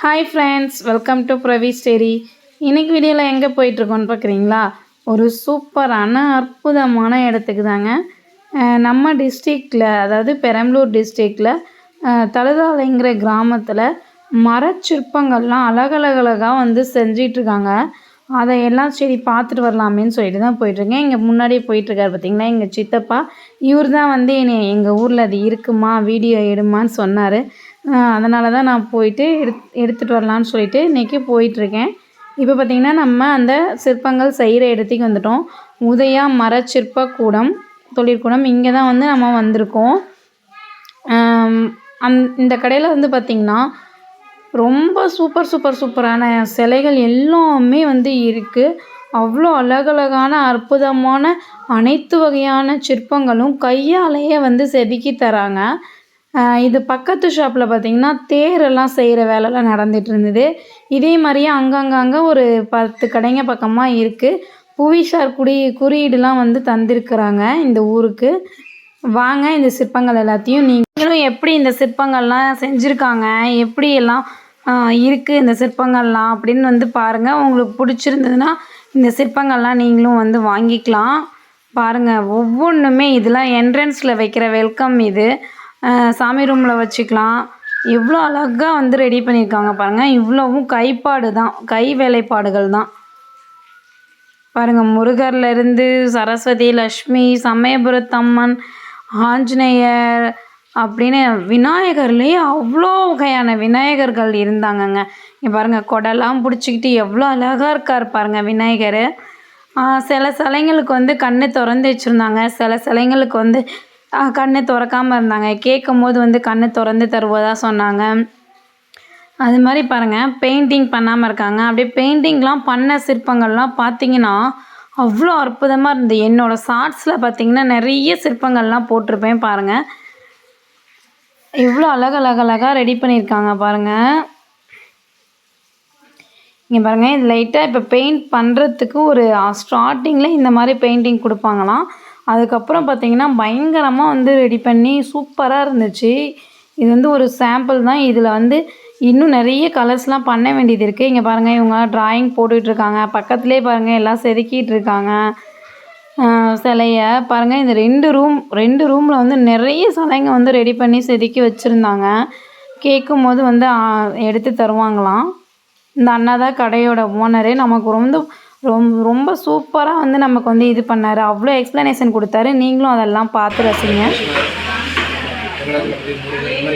Hi friends welcome to Pravi ஸ்டேரி இன்னைக்கு வீடியோவில் எங்கே போயிட்டுருக்கோன்னு பார்க்குறீங்களா ஒரு சூப்பரான அற்புதமான இடத்துக்கு தாங்க. நம்ம டிஸ்ட்ரிக்டில் அதாவது பெரம்பலூர் டிஸ்ட்ரிக்டில் தழுதாலைங்கிற கிராமத்தில் மரச்சிற்பங்கள்லாம் அழகழகழகாக வந்து செஞ்சிட்ருக்காங்க அதையெல்லாம் சரி பார்த்துட்டு வரலாமேன்னு சொல்லிட்டு தான் போயிட்டுருக்கேன். இங்கே முன்னாடியே போயிட்டுருக்காரு பார்த்தீங்களா எங்கள் சித்தப்பா இவர் தான் வந்து என்னை எங்கள் ஊரில் அது இருக்குமா வீடியோ எடுமான்னு சொன்னார். அதனால தான் நான் போயிட்டு எடுத் எடுத்துகிட்டு வரலான்னு சொல்லிட்டு இன்றைக்கி போயிட்டுருக்கேன். இப்போ பார்த்திங்கன்னா நம்ம அந்த சிற்பங்கள் செய்கிற இடத்துக்கு வந்துட்டோம். உதயா மரச்சிற்பக்கூடம் தொழிற்கூடம் இங்கே தான் வந்து நம்ம வந்திருக்கோம். அந் இந்த கடையில் வந்து பார்த்திங்கன்னா ரொம்ப சூப்பர் சூப்பர் சூப்பரான சிலைகள் எல்லாமே வந்து இருக்குது அவ்வளோ அழகழகான அற்புதமான அனைத்து வகையான சிற்பங்களும் கையாலேயே வந்து செதுக்கி தராங்க. இது பக்கத்து ஷாப்பில் பார்த்தீங்கன்னா தேரெல்லாம் செய்கிற வேலைலாம் நடந்துட்டு இருந்தது இதே மாதிரியே அங்கங்கங்கே ஒரு பத்து கடைங்க பக்கமாக இருக்குது புவிசார் குடி குறியீடுலாம் வந்து தந்திருக்கிறாங்க இந்த ஊருக்கு. வாங்க இந்த சிற்பங்கள் எல்லாத்தையும் நீங்களும் எப்படி இந்த சிற்பங்கள்லாம் செஞ்சுருக்காங்க? எப்படி எல்லாம் இருக்குது இந்த சிற்பங்கள்லாம் அப்படின்னு வந்து பாருங்கள் உங்களுக்கு பிடிச்சிருந்ததுன்னா இந்த சிற்பங்கள்லாம் நீங்களும் வந்து வாங்கிக்கலாம். பாருங்கள் ஒவ்வொன்றுமே இதெல்லாம் என்ட்ரன்ஸில் வைக்கிற வெல்கம் இது. சாமி ரூமில் வச்சுக்கலாம். எவ்வளோ அழகாக வந்து ரெடி பண்ணியிருக்காங்க பாருங்கள் இவ்வளவும் கைப்பாடு தான். கை வேலைப்பாடுகள் தான். பாருங்க முருகர்லேருந்து சரஸ்வதி லக்ஷ்மி சமயபுரத்தம்மன் ஆஞ்சநேயர் அப்படின்னு விநாயகர்லேயே அவ்வளோ வகையான விநாயகர்கள் இருந்தாங்கங்க. இங்கே பாருங்க கொடைலாம் பிடிச்சிக்கிட்டு எவ்வளோ அழகாக இருக்கார் பாருங்கள் விநாயகர். சில சிலைங்களுக்கு வந்து கண்ணு திறந்து வச்சுருந்தாங்க. சில சிலைங்களுக்கு வந்து கண்ணு திறக்காமல் இருந்தாங்க. கேட்கும் போது வந்து கண்ணு திறந்து தருவதா சொன்னாங்க. அது மாதிரி பாருங்கள் பெயிண்டிங் பண்ணாமல் இருக்காங்க. அப்படியே பெயிண்டிங்லாம் பண்ண சிற்பங்கள்லாம் பார்த்தீங்கன்னா அவ்வளோ அற்புதமாக இருந்தது. என்னோடய ஷார்ட்ஸில் பார்த்தீங்கன்னா நிறைய சிற்பங்கள்லாம் போட்டிருப்பேன் பாருங்கள் எவ்வளோ அழகழகழகாக ரெடி பண்ணியிருக்காங்க பாருங்கள் இங்கே பாருங்கள் இது லைட்டாக இப்போ பெயிண்ட் பண்ணுறதுக்கு ஒரு ஸ்டார்டிங்கில் இந்த மாதிரி பெயிண்டிங் கொடுப்பாங்களாம். அதுக்கப்புறம் பார்த்தீங்கன்னா பயங்கரமாக வந்து ரெடி பண்ணி சூப்பராக இருந்துச்சு. இது வந்து ஒரு சாம்பிள் தான். இதில் வந்து இன்னும் நிறைய கலர்ஸ்லாம் பண்ண வேண்டியது இருக்குது இங்கே பாருங்கள் இவங்க ட்ராயிங் போட்டுட்ருக்காங்க பக்கத்துலேயே பாருங்கள் எல்லாம் செதுக்கிட்டு இருக்காங்க. சிலையை. பாருங்கள் இந்த ரெண்டு ரூம் ரெண்டு ரூமில் வந்து நிறைய சிலைங்க வந்து ரெடி பண்ணி செதுக்கி வச்சுருந்தாங்க. கேட்கும் போது வந்து எடுத்து தருவாங்களாம். இந்த அண்ணா தான் கடையோட ஓனரே நமக்கு ரொம்ப ரொம்ப ரொம்ப சூப்பராக வந்து நமக்கு வந்து இது பண்ணார். அவ்வளோ எக்ஸ்ப்ளனேஷன் கொடுத்தாரு. நீங்களும் அதெல்லாம் பார்த்து ரசிங்க.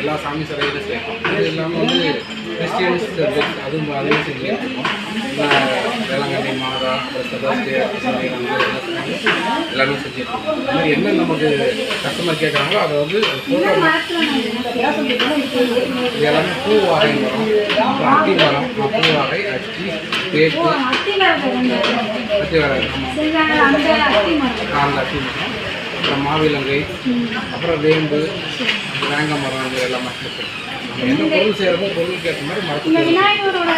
எல்லா சாமி சேர்க்கும் அது இல்லாமல் வந்து கிறிஸ்டியன்ஸ் அதுவும் அதையும் வேளாங்கண்ணி மாதா எல்லாமே என்ன நமக்கு கஸ்டமர் கேட்குறாங்களோ அதை வந்து எல்லாமே பூ வகை வரும் அப்புறம் மரம் பூ வகை தேக்கு அத்தி வகை அந்த அத்தி மரம் அப்புறம் மாவிலங்கை அப்புறம் வேம்பு வேங்க மரம் இது எல்லாமே இருக்கு நம்ம என்ன பொருள் செய்யறதோ பொருளுக்கு ஏற்ற மாதிரி மரத்துக்கு விநாயகரோட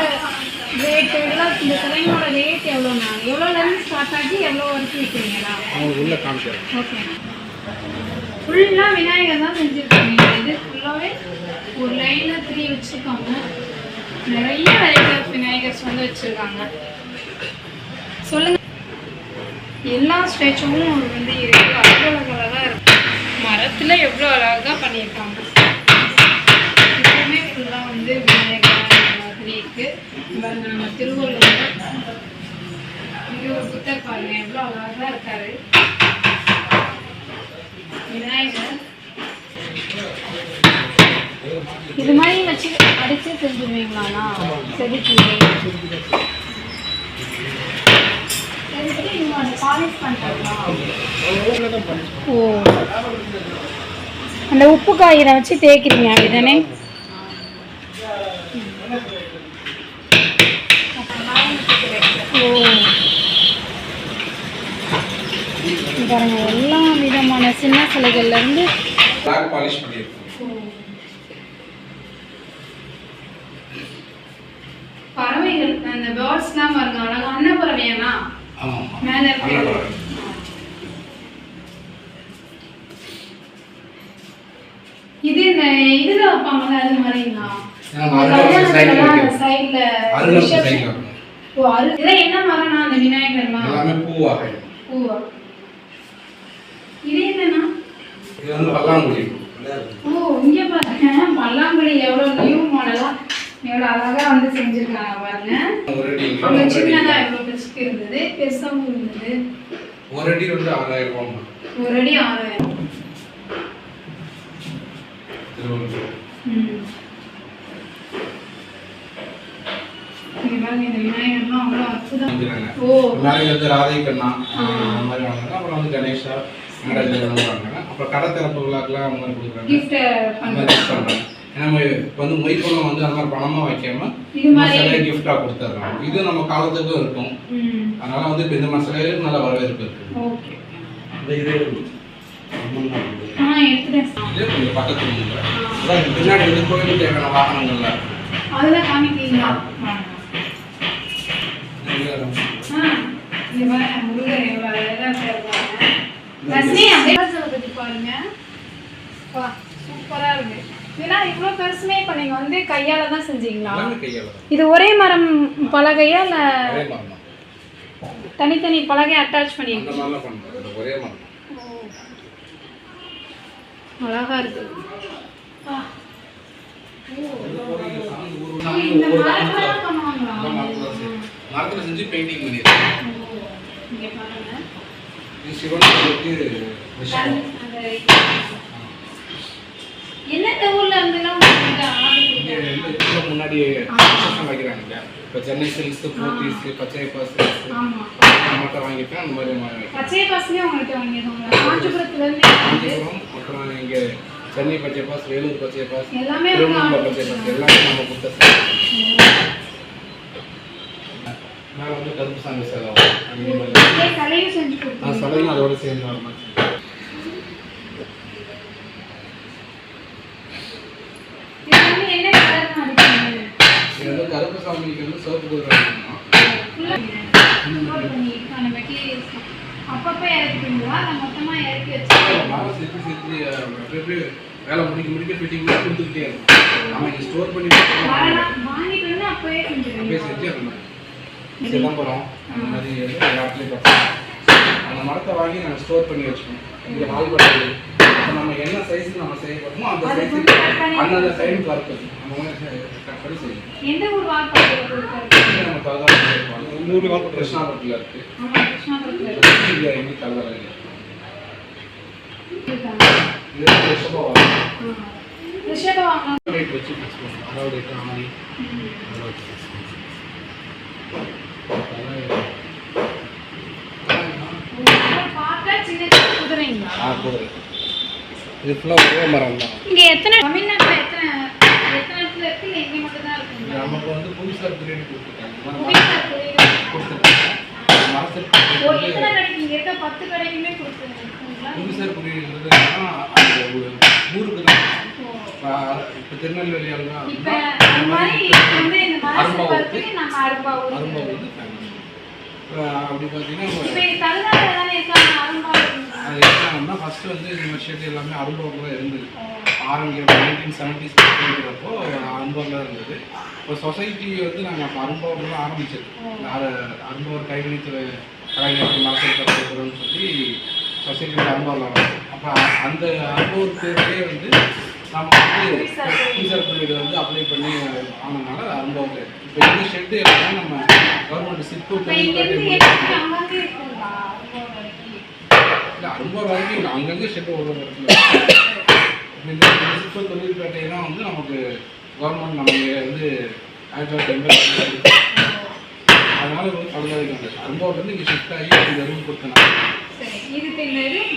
ரேட் இதெல்லாம் இந்த சிலைங்களோட ரேட் எவ்வளோண்ணா எவ்வளோலேருந்து ஸ்டார்ட் ஆகி எவ்வளோ வரைக்கும் விற்கிறீங்களா அவங்களுக்கு உள்ள ஓகே ஃபுல்லாக விநாயகர் தான் செஞ்சுருக்காங்க. இது ஃபுல்லாகவே ஒரு லைனில் த்ரீ வச்சுருக்காங்க. நிறைய வெரைட்டி விநாயகர்ஸ் வந்து வச்சுருக்காங்க. சொல்லுங்க. எல்லா ஸ்டேச்சுவும் வந்து இருக்கு. அவ்வளோ அழகாக இருக்கும் மரத்தில் எவ்வளோ அழகாக பண்ணியிருக்காங்க. எப்பவுமே ஃபுல்லாக வந்து விநாயகர் மாதிரி இருக்குது நம்ம திருவள்ளுவர். இங்கே ஒரு புத்தர் பாருங்க எவ்வளோ அழகாக இருக்காரு. விநாயகர். இது மாதிரி வச்சு அடிச்சு செஞ்சுருவீங்களாண்ணா செதுக்கி ஓ. அந்த உப்பு காயினை வச்சு தேய்க்கிறீங்க அப்படிதானே பாருங்க எல்லா விதமான சின்ன சிலைகள்ல இருந்து பிளாக் பாலிஷ் பண்ணியிருக்கோம். பறவைகள் அந்த பேர்ட்ஸ்லாம் பாருங்க அழகா அன்ன ஆமாம் மேலே இருக்கு. இது இந்த இதுல வைப்பாங்கல்ல அது மாதிரிங்களா? சைடுல ஓ இதெல்லாம் என்ன மரம்னா அந்த பூவாக பூவா? இது என்னன்னா? இது வந்து பல்லாங்குழி. ஓ இங்க பாருங்க. பல்லாங்குழி எவ்வளவு நியூ மாடலா எவ்வளவு அழகா வந்து செஞ்சிருக்காங்க பாருங்க. ஒரு அடி அவ்வளவு ஒரு சின்னதா அடி எவ்வளவு பெருசுக்கு இருந்தது பெருசாவும் இருந்தது. ஒரு அடி வந்து ஆறாயிரம் ரூபாய் ஒரு அடி ஆறாயிரம். ராதை கண்ணா அந்த மாதிரி வாங்கினாங்க. அப்புறம் வந்து கணேஷா நடராஜன் வாங்கினாங்க. அப்புறம் கடை திறப்பு விழாக்கெல்லாம் அவங்க கொடுக்குறாங்க. நம்ம இப்ப வந்து மொய்ப்பணம் வந்து அந்த மாதிரி பணமா வைக்காம இது மாதிரி சிலையை கிஃப்டா கொடுத்துட்றோம் இது நம்ம காலத்துக்கும் இருக்கும். ம். அதனால வந்து இப்போ இந்த மாதிரி சிலைகளுக்கு நல்ல வரவேற்பு இருக்கு. பக்கத்துல பின்னாடி வந்து கோயிலுக்கு தேவையான வாகனங்கள்ல அதெல்லாம் காமிக்கிறீங்களா ஆ இங்க பாருங்க முருகர் எவ்வளவு அழகா இருக்காரு ரஜினி அப்படியே பத்தி பாருங்க வா சூப்பரா இருக்கு இதெல்லாம் இவ்வளோ பெருசுமே இப்போ நீங்கள் வந்து கையால தான் செஞ்சீங்களா. இது ஒரே மரம் பலகையா இல்லை. தனித்தனி பலகை அட்டாச் இது ஒரே மரம். அழகா இருக்கு. மரத்துல செஞ்சு- பெயிண்டிங் இங்க பாருங்க. இது சிவன் கோயிலுக்கு எந்தெந்த ஊர்ல இருந்தெல்லாம் முன்னாடி reception வைக்கிறாங்க? இப்ப சென்னை சில்க்ஸ் போத்தீஸ் பச்சை பாஸ் மட்டும் வாங்கிட்டேன் அந்த மாதிரி பச்சை வாங்கிடுவாங்க. இருந்து காஞ்சிபுரம் அப்புறம் இங்க சென்னை பச்சை பாஸ் வேலூர் பச்சை பாஸ் எல்லாமே திருவண்ணாமலை பச்சை பாஸ். எல்லாமே நம்ம கொடுத்த மேலே வந்து கருப்பு சாமி கொடுத்தாங்க. சடங்கு அதோட சேர்ந்து வர மாதிரி இது வந்து என்ன கலர் அடிக்கீங்க இது வந்து கருப்பு பண்ணியிருக்கான மெட்டீரியல்ஸ் அப்பப்போ இறக்கிட்டீங்களா நான் மொத்தமாக இறக்கி வச்சு மரம் சேர்த்து சேர்த்து அப்படி அப்படியே வேலை முடிக்க முடிக்க ஃபிட்டிங் கொடுத்துக்கிட்டே இருக்கும் நம்ம இங்கே ஸ்டோர் பண்ணி வாங்கிட்டு வந்து அப்போயே அப்படியே செஞ்சு அந்த மாதிரி சிதம்பரம் அந்த மாதிரி எல்லா இடத்துலையும் அந்த மரத்தை வாங்கி நாங்கள் ஸ்டோர் பண்ணி வச்சுக்கோம் இங்கே பட்டது இப்போ நம்ம என்ன சைஸுக்கு நம்ம செய்ய அந்த சைஸுக்கு அந்தந்த வரப்போகுது அந்த மாதிரி கட் பண்ணி செய்யணும். எந்த ஊர் நம்ம தகவல் நூறு வாக்கு கிருஷ்ணாபுரத்தில் கிருஷ்ணாபுரத்தில். இது. ரிஷப ரேட் வச்சு ஃபிக்ஸ் பண்ணுவோம் அதாவது. பார்த்தா சின்ன குதிரைங்களா? ஆ குதிரை. இது ஃபுல்லாக ஒரே மரம் தான் இங்க எத்தனை தமிழ்நாட்டுல எத்தனை எத்தனை இடத்துல இருக்கு? இல்ல இங்க மட்டும் தான் இருக்குங்களா நமக்கு வந்து புவிசார் பிரியாணி கொடுத்துருக்காங்க. கொடுத்துருக்காங்க. இருக்க பத்து கடைக்குமே என்னன்னா அந்த ஒரு ஊருக்கு தான். இப்போ திருநெல்வேலியால் தான் அரும்பாவூர். அரும்பாவூர். அப்படி பார்த்தீங்கன்னா அது என்னன்னா ஃபர்ஸ்ட் வந்து இந்த மாதிரி ஷெட் எல்லாமே அரும்பாவூர் தான் இருந்தது ஆரம்பிக்கிற நைன்டீன் செவன்டிஸ் இருக்கிறப்போ அரும்பாவூர் தான் இருந்தது. இப்போ சொசைட்டி வந்து நாங்கள் அப்போ அரும்பாவூர் தான் ஆரம்பிச்சது. அரு அரும்பாவூர் கைவினைத்துறை கலைஞர்கள் சொல்லி சொசைட்டியோட அரும்பாவூர் ஆரம்பிச்சோம் அப்போ அந்த அரும்பாவூர் வந்து நம்ம வந்து பீரியட் வந்து அப்ளை பண்ணி ஆனதுனால அரும்பாவூர் இப்போ இந்த ஷெட்டு எல்லாமே நம்ம கவர்மெண்ட் சிப்பு இல்லை அரும்பாவூர் வரைக்கும் அங்கங்கே ஷெட்டு ஒரு ஒரு இடத்துல இந்த சிப்பு தொழில்பேட்டையெல்லாம் வந்து நமக்கு கவர்மெண்ட் நம்ம வந்து ஆயிரத்தி தொள்ளாயிரத்தி எண்பத்தி அதனால வந்து பழுதாகி வந்தது அரும்பாவூர்லேருந்து இங்கே ஷிஃப்ட் ஆகி இந்த ரூம் கொடுத்தனால. இது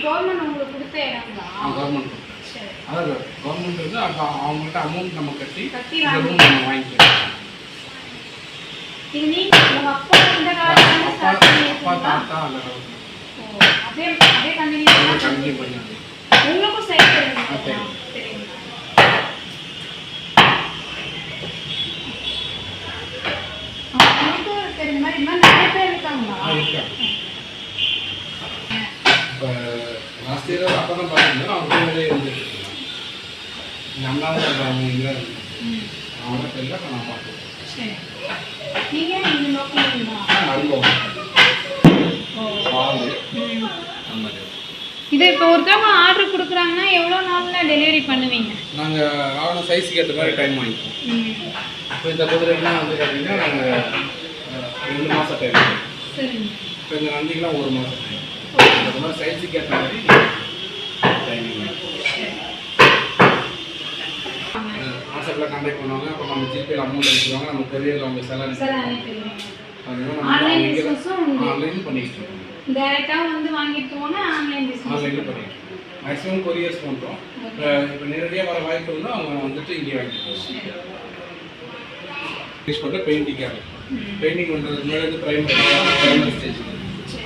கவர்மெண்ட் உங்களுக்கு கொடுத்த இடங்களா கவர்மெண்ட் அதாவது கவர்மெண்ட் வந்து அப்போ அவங்கள்ட்ட அமௌண்ட் நம்ம கட்டி கட்டி இந்த ரூம் நம்ம வாங்கிக்கலாம் அப்பா? தாத்தா அந்த கண்டினியூ பண்ணி உங்களுக்கும்? சரி. சரிங்களா ஆ, உங்களுக்கும் சரி, இந்த மாதிரி இந்த மாதிரி நிறைய பேர் இருக்காங்களா? ஆ இருக்கா இப்போ லாஸ்ட் இயர் அப்பா தான் பார்த்துருந்தேன் அவங்க தான் இருக்காங்க இங்கே. அவங்க தெரியல நான் சரி. நீங்கள் இந்த அனுபவம் பால். அந்த மாதிரி இது இப்போ ஒருத்தவங்க ஆர்டர் கொடுக்குறாங்கன்னா எவ்வளோ நாளில் டெலிவரி பண்ணுவீங்க? நாங்கள் ஆன சைஸுக்கு ஏற்ற மாதிரி டைம் வாங்கிப்போம். இப்போ இந்த குதிரைலாம் வந்து பார்த்தீங்கன்னா நாங்கள் ரெண்டு மாதம் டைம் சரிங்க. இப்போ இந்த நந்திக்கெலாம் ஒரு மாதம் டைம் அந்த மாதிரி சைஸுக்கு ஏற்ற மாதிரி டைமிங் வாட்ஸ்அப்பில் கான்டாக்ட் பண்ணுவாங்க. அப்புறம் நம்ம ஜிபேல அமௌண்ட் அனுப்பிடுவாங்க. நம்ம கொரியரில் அவங்க செலவு ஆன்லைன் பண்ணிட்டு இருக்கோம். டேரெக்டாக வந்து வாங்கிட்டு போங்க ஆன்லைன் பிஸ்னஸ் ஆன்லைனில் பண்ணிட்டு மேக்ஸிமம் கொரியர்ஸ் பண்ணுறோம் இப்போ நேரடியாக வர வாய்ப்பு இருந்தால் அவங்க வந்துட்டு இங்கே வாங்கிட்டு போவாங்க. யூஸ் பண்ணுற பெயிண்டிங்காக பெயிண்டிங் பண்ணுறதுக்கு முன்னாடி வந்து ப்ரைமர் ப்ரைமர் ஸ்டேஜ்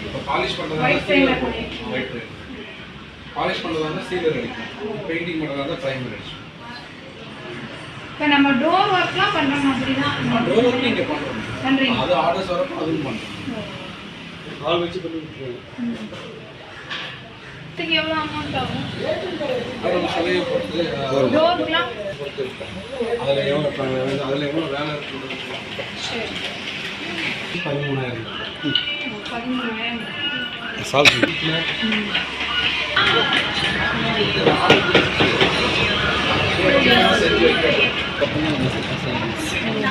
இப்போ பாலிஷ் பண்ணுறதா White primer பண்ணிருக்கோம். ஒயிட் பாலிஷ் பண்ணுறதா இருந்தால் சீலர் அடிக்கும் பெயிண்டிங் பண்ணுறதா இருந்தால் ப்ரைமர் அடிக்கும் இப்போ நம்ம டோர் ஒர்க்லாம் பண்ணுற மாதிரி தான் டோர் ஒர்க் இங்கே பண்ணுறோம் பண்ணுறீங்க அது ஆர்டர்ஸ் வரப்போ அதுவும் பண்ணுறோம் ஆள் வச்சு பண்ணி இதுக்கு எவ்வளோ அமௌண்ட் ஆகும்? இருக்கும் அதில் எவ்வளோ அதில் எவ்வளோ வேலை இருக்குது சரி. பதிமூணாயிரம். பதிமூணாயிரம். சால்ட்.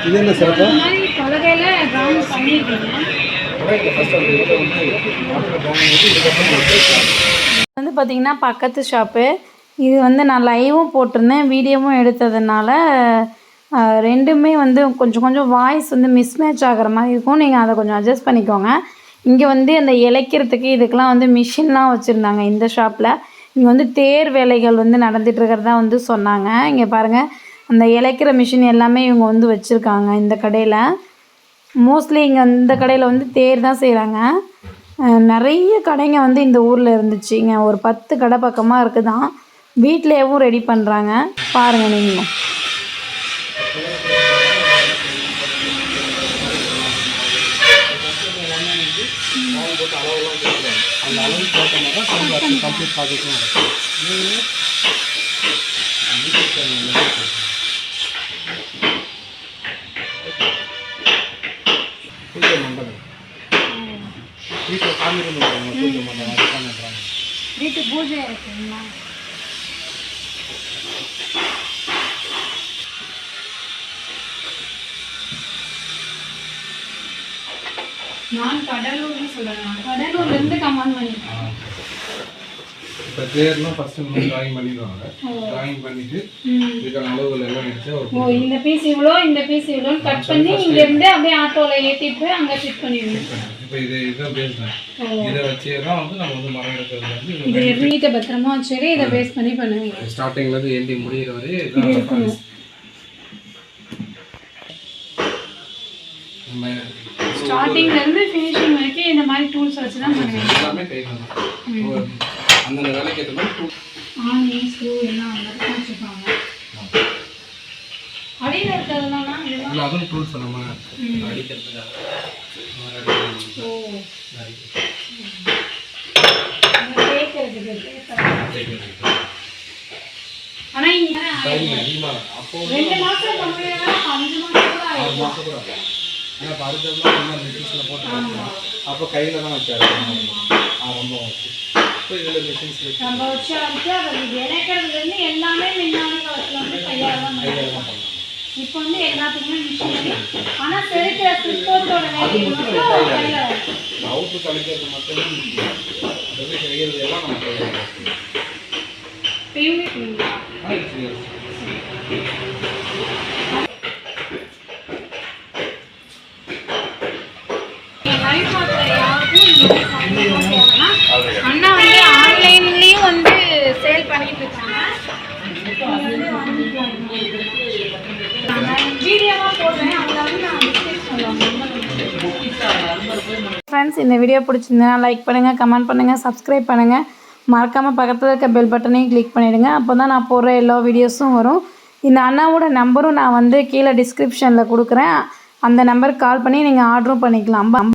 இது என்ன சிறப்பு? பலகையில் ட்ராயிங் பண்ணியிருக்கீங்க. வந்து பார்த்திங்கன்னா பக்கத்து ஷாப்பு இது வந்து நான் லைவும் போட்டிருந்தேன் வீடியோவும் எடுத்ததுனால ரெண்டுமே வந்து கொஞ்சம் கொஞ்சம் வாய்ஸ் வந்து மிஸ்மேட்ச் ஆகிற மாதிரி இருக்கும். நீங்கள் அதை கொஞ்சம் அட்ஜஸ்ட் பண்ணிக்கோங்க. இங்கே வந்து அந்த இழைக்கிறதுக்கு இதுக்கெலாம் வந்து மிஷின்லாம் வச்சுருந்தாங்க இந்த ஷாப்பில் இங்கே வந்து தேர் வேலைகள் வந்து நடந்துட்டு இருக்கிறதா வந்து சொன்னாங்க. இங்கே பாருங்கள் அந்த இழைக்கிற மிஷின் எல்லாமே இவங்க வந்து வச்சுருக்காங்க இந்த கடையில். மோஸ்ட்லி இங்கே இந்த கடையில் வந்து தேர் தான் செய்கிறாங்க நிறைய கடைங்க வந்து இந்த ஊரில் இருந்துச்சுங்க ஒரு பத்து கடை பக்கமாக இருக்குதான். வீட்டிலேயும் ரெடி பண்ணுறாங்க பாருங்கள் நீங்களும் திரும்ப கம்ப்ளீட் ப்ராஜெக்ட்டும் நடக்கும் பூஜை மண்டபம் வீட்டில் சாமி ரூம் பூஜை மண்டபம் அது பண்ணுறாங்க வீட்டு பூஜை இருக்குங்களா நான் கடலூர்னு சொல்கிறேன் கடலூர்லேருந்து கமாண்ட் பண்ணியிருக்கேன் இப்போ தேர்லாம் ஃபஸ்ட்டு நம்ம ட்ராயிங் பண்ணிடுவாங்க. ட்ராயிங் பண்ணிட்டு இதுக்கான அளவுகள் எல்லாம் எடுத்து ஒரு ஓ இந்த பீஸ் இவ்வளோ இந்த பீஸ் இவ்வளோன்னு கட் பண்ணி இங்கேருந்து அப்படியே ஆட்டோவில் ஏற்றிட்டு போய் அங்கே ஃபிட் பண்ணிடுவேன் இப்போ இது இதுதான் பேஸ் தான். இதை வச்சே தான் வந்து நம்ம வந்து மரம் எடுக்கிறது வந்து இது நீட்டை பத்திரமா வச்சுட்டு இதை பேஸ் பண்ணி பண்ணுவீங்க ஸ்டார்டிங்லேருந்து எண்டி முடிகிற வரை process. நம்ம ஸ்டார்டிங்லேருந்து ஃபினிஷிங் வரைக்கும் இந்த மாதிரி டூல்ஸ் வச்சு தான் பண்ணுவீங்க எல்லாமே கை தான் அந்தந்த வேலைக்கு ஏற்ற மாதிரி ஆணி ஸ்க்ரூ எல்லாம் வந்து வச்சுருப்பாங்க. அடியில் இருக்கிறதுலாம் இல்லை அதுவும் டூல்ஸ் நம்ம அடிக்கிறதுக்காக. ஓ. ஆனால் இங்கே ரெண்டு மாதம் அஞ்சு மாதம் கூட. ஏன்னா போட்டு. அப்போ கையில் தான் வச்சாரு. ரொம்ப வச்சு நம்ம வச்சு அரைச்சு அதை இணைக்கிறதுலேருந்து எல்லாமே மின்னாடி காலத்தில் வந்து கையால் தான். இப்போ வந்து எல்லாத்துக்குமே மிஷின் ஆனால் செதுக்கிற சிஸ்டத்தோட வேலையை மட்டும் கையில் அவுட்ரு கழிக்கிறது மட்டுமே அது செய்கிறது எல்லாம் நம்ம கையில் யூனிட் ஆ ஃப்ரெண்ட்ஸ் இந்த வீடியோ பிடிச்சிருந்தேன்னா லைக் பண்ணுங்கள் கமெண்ட் பண்ணுங்கள் சப்ஸ்கிரைப் பண்ணுங்கள் மறக்காமல் பக்கத்தில் இருக்க பெல் பட்டனையும் கிளிக் பண்ணிவிடுங்க அப்போ தான் நான் போடுற எல்லா வீடியோஸும் வரும். இந்த அண்ணாவோட நம்பரும் நான் வந்து கீழே டிஸ்கிரிப்ஷனில் கொடுக்குறேன். அந்த நம்பருக்கு கால் பண்ணி நீங்கள் ஆர்டரும் பண்ணிக்கலாம்.